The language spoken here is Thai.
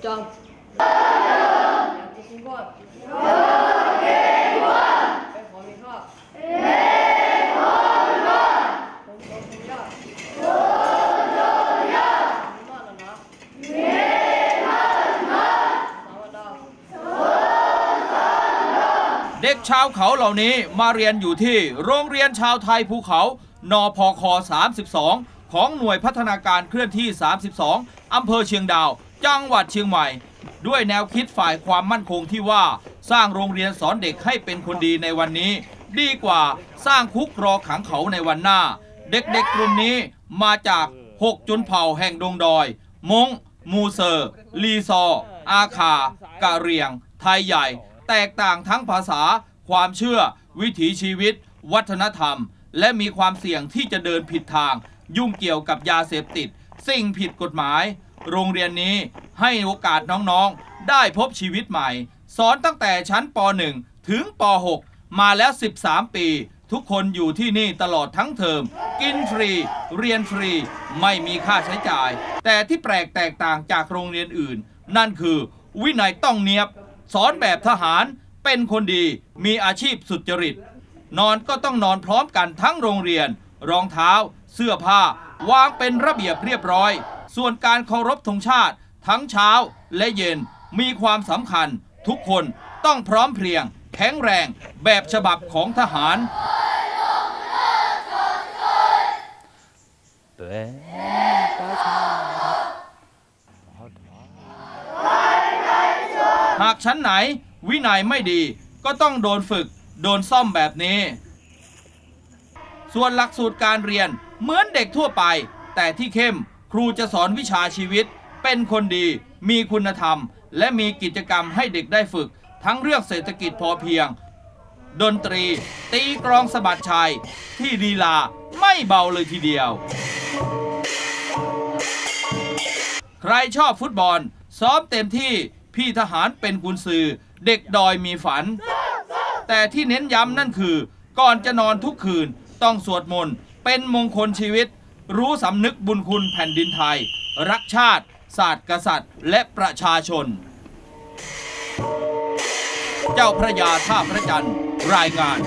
점. 양치신권. 백범위사. 공동공약. 얼마나? เด็กชาวเขาเหล่านี้มาเรียนอยู่ที่โรงเรียนชาวไทยภูเขานพค 32 ของหน่วยพัฒนาการเคลื่อนที่ 32 อำเภอเชียงดาว จังหวัดเชียงใหม่ ด้วยแนวคิดฝ่ายความมั่นคงที่ว่าสร้างโรงเรียนสอนเด็กให้เป็นคนดีในวันนี้ ดีกว่าสร้างคุกรอขังเขาในวันหน้า เด็กๆกลุ่มนี้มาจาก 6 จุนเผ่าแห่งดงดอย มง มูเซอร์ ลีซอ อาคา กะเรียง ไทยใหญ่ แตกต่างทั้งภาษา ความเชื่อ วิถีชีวิต วัฒนธรรม และมีความเสี่ยงที่จะเดินผิดทาง ยุ่งเกี่ยวกับยาเสพติด สิ่งผิดกฎหมาย โรงเรียนนี้ให้โอกาสน้องๆ ได้พบชีวิตใหม่ สอนตั้งแต่ชั้นป .1 ถึงป .6 มาแล้ว 13 ปี ทุกคนอยู่ที่นี่ตลอดทั้งเทอม กินฟรี เรียนฟรี ไม่มีค่าใช้จ่าย แต่ที่แปลกแตกต่างจากโรงเรียนอื่น นั่นคือ วินัยต้องเนียบ สอนแบบทหาร เป็นคนดี มีอาชีพสุจริต นอนก็ต้องนอนพร้อมกันทั้งโรงเรียน รองเท้า เสื้อผ้า วางเป็นระเบียบเรียบร้อย ส่วนการเคารพธงชาติ ทั้งเช้าและเย็นมีความสำคัญ ทุกคนต้องพร้อมเพรียง แข็งแรงแบบฉบับของทหาร หากชั้นไหนวินัยไม่ดีก็ต้องโดนฝึก โดนซ่อมแบบนี้ ส่วนหลักสูตรการเรียนเหมือนเด็กทั่วไป แต่ที่เข้ม ครูจะสอนวิชาชีวิต เป็นคนดี มีคุณธรรม และมีกิจกรรมให้เด็กได้ฝึก ทั้งเรื่องเศรษฐกิจพอเพียง ดนตรี ตีกลองสะบัดชัย ที่ลีลาไม่เบาเลยทีเดียว ใครชอบฟุตบอล ซ้อมเต็มที่พี่ทหารเป็นกุนซือ เด็กดอยมีฝัน แต่ที่เน้นย้ำนั่นคือ ก่อนจะนอนทุกคืนต้องสวดมนต์เป็นมงคลชีวิต รู้สำนึกบุญคุณแผ่นดินไทย รักชาติ ศาสตร์กษัตริย์ และประชาชน เจ้าพระยาท่าพระจันทร์รายงาน